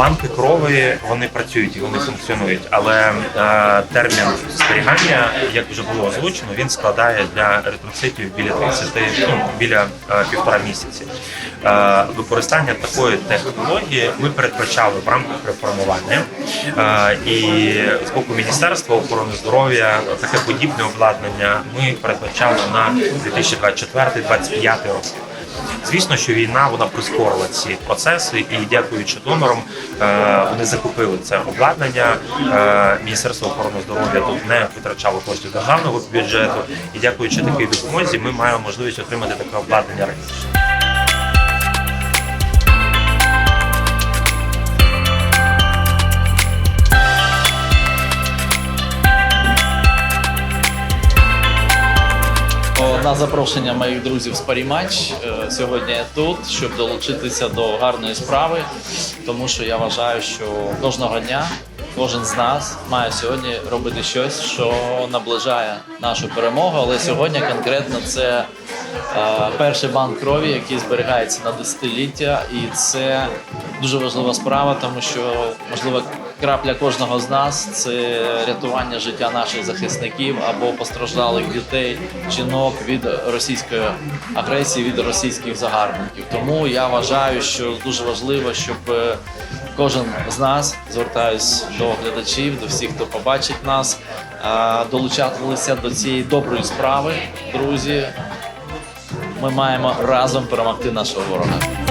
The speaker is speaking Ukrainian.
Банки крові вони працюють і вони функціонують, але е, термін зберігання, як вже було озвучено, він складає для еритроцитів біля 30, ну, біля е, півтора місяці. Е, використання такої технології ми передбачали в рамках реформування. Е, і з боку Міністерства охорони здоров'я таке подібне обладнання ми передбачали на 2024-2025 роки. Звісно, що війна вона прискорила ці процеси, і дякуючи донорам, е, вони закупили це обладнання. Е, Міністерство охорони здоров'я тут не витрачало коштів державного бюджету, і дякуючи такій допомозі, ми маємо можливість отримати таке обладнання раніше. На запрошення моїх друзів з Паріматч е, сьогодні я тут, щоб долучитися до гарної справи, тому що я вважаю, що кожного дня кожен з нас має сьогодні робити щось, що наближає нашу перемогу. Але сьогодні конкретно це е, перший банк крові, який зберігається на десятиліття, і це дуже важлива справа, тому що можливо крапля кожного з нас це рятування життя наших захисників або постраждалих дітей, жінок від російської агресії, від російських загарбників. Тому я вважаю, що дуже важливо, щоб е, кожен з нас звертаюсь до глядачів, до всіх, хто побачить нас, е, долучалися до цієї доброї справи, друзі. Ми маємо разом перемогти нашого ворога.